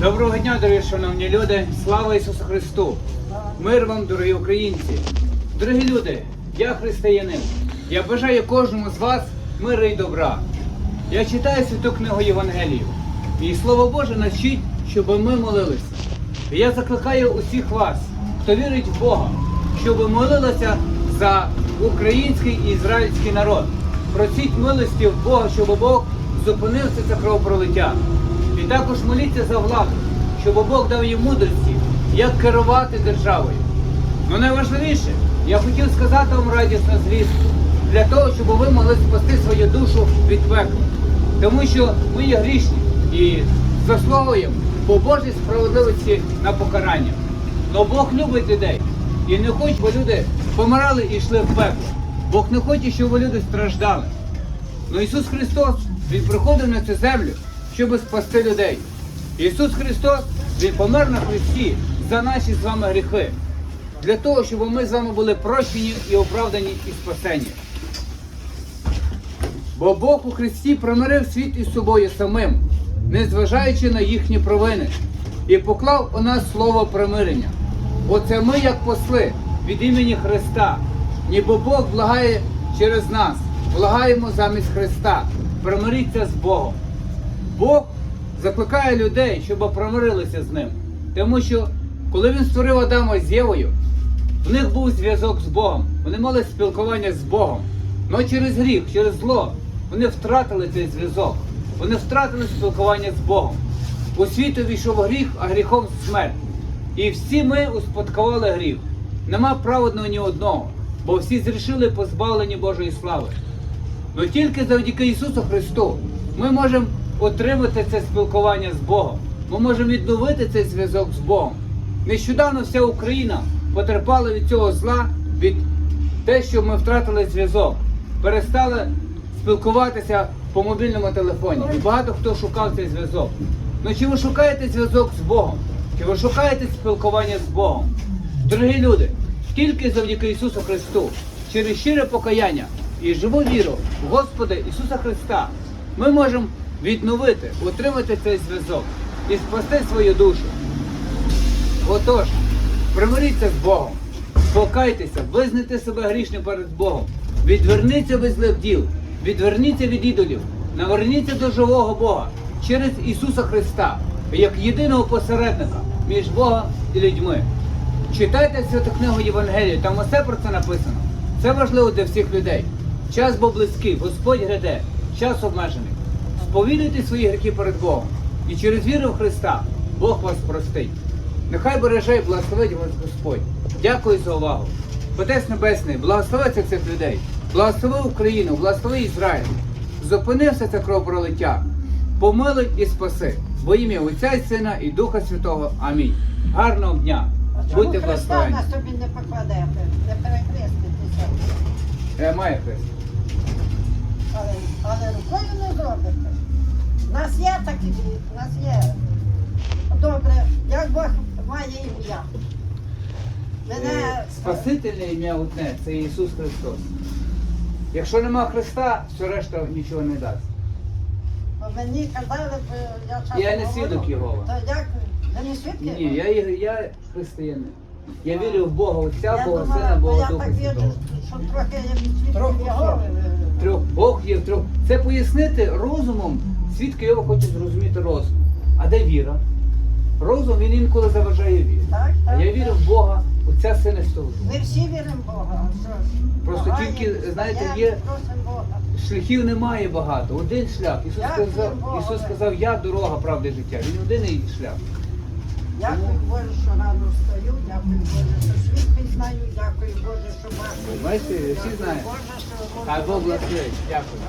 Доброго дня, дорогі шановні люди! Слава Ісусу Христу! Мир вам, дорогі українці! Дорогі люди, я християнин. Я бажаю кожному з вас миру і добра. Я читаю святу книгу Євангелію. І Слово Боже навчить, щоб ми молилися. І я закликаю усіх вас, хто вірить в Бога, щоб молилися за український і ізраїльський народ. Просіть милості в Бога, щоб Бог зупинив це, кровопролиття. І також моліться за владу, щоб Бог дав їм мудрості, як керувати державою. Ну найважливіше, я хотів сказати вам радісну звістку для того, щоб ви могли спасти свою душу від пекла. Тому що ми є грішні і заслуговуємо по Божій справедливості на покарання. Но Бог любить людей і не хоче, щоб люди помирали і йшли в пекло. Бог не хоче, щоб люди страждали. Ну Ісус Христос, Він приходив на цю землю, щоб спасти людей. Ісус Христос, Він помер на Христі за наші з вами гріхи. Для того, щоб ми з вами були прощені і оправдані і спасені. Бо Бог у Христі примирив світ із собою самим, незважаючи на їхні провини, і поклав у нас слово примирення. Оце ми, як посли від імені Христа, ніби Бог благає через нас, благаємо замість Христа, примиріться з Богом. Бог закликає людей, щоб примирилися з ним. Тому що коли він створив Адама з Євою, в них був зв'язок з Богом. Вони мали спілкування з Богом. Але через гріх, через зло вони втратили цей зв'язок. Вони втратили спілкування з Богом. У світ увійшов гріх, а гріхом смерть. І всі ми успадкували гріх. Нема праведного ні одного, бо всі зрішили позбавлені Божої слави. Но тільки завдяки Ісусу Христу ми можемо отримати це спілкування з Богом. Ми можемо відновити цей зв'язок з Богом. Нещодавно вся Україна потерпала від цього зла, від те, що ми втратили зв'язок, перестали спілкуватися по мобільному телефоні. І багато хто шукав цей зв'язок. Ну чи ви шукаєте зв'язок з Богом? Чи ви шукаєте спілкування з Богом? Дорогі люди, тільки завдяки Ісусу Христу, через щире покаяння і живу віру в Господа Ісуса Христа, ми можемо відновити, отримати цей зв'язок і спасти свою душу. Отож, примиріться з Богом, покайтеся, визнайте себе грішним перед Богом, відверніться від злих діл, відверніться від ідолів, наверніться до живого Бога через Ісуса Христа, як єдиного посередника між Богом і людьми. Читайте святу книгу Євангелію, там усе про це написано. Це важливо для всіх людей. Час був близький, Господь гряде, час обмежений. Сповідуйте свої гріхи перед Богом. І через віру в Христа Бог вас простить. Нехай береже і благословить вас Господь. Дякую за увагу. Отець Небесний, благослови цих людей, благослови Україну, благослови Ізраїль. Зупини все це кровопролиття. Помилуй і спаси. Во ім'я Отця і Сина і Духа Святого. Амінь. Гарного дня. Будьте Христа благословені. на собі не покладете, не перехреститеся, Е, Має Христ. але, але рукою не зробите. У нас є такі, у нас є. Добре, як Бог має ім'я. Мене Спасительне ім'я одне це Ісус Христос. Якщо нема Христа, все решта нічого не дасть. мені казали, я часто Я не свідок Єгова. То як ви не свідки? Ні, я, є- я християнин. Я вірю в Бога Отця, Я Бога думала, Сина, бо Бога я Духа так вірю, Святого. що трохи я від Трохи свідків Єгови. е, Трьох Бог є в трьох. Це пояснити розумом. Свідки його хочуть зрозуміти розум. А де віра? Розум він інколи заважає вірі. Так, А так, я вірю в Бога, Отця Сина і Святого Духа. Ми всі віримо в Бога. а що ж? Просто Погані, тільки, знаєте, є- просимо Бога. Шляхів немає багато. Один шлях. Ісус Дякую сказав, Богу. Ісус сказав, я дорога, правда і життя. Він єдиний шлях. Дякую Боже, що рано встаю, дякую Боже, що світ пізнаю, дякую Боже, що бачу. Бачите, всі знають. Боже, що Хай Бог благословить. Дякую.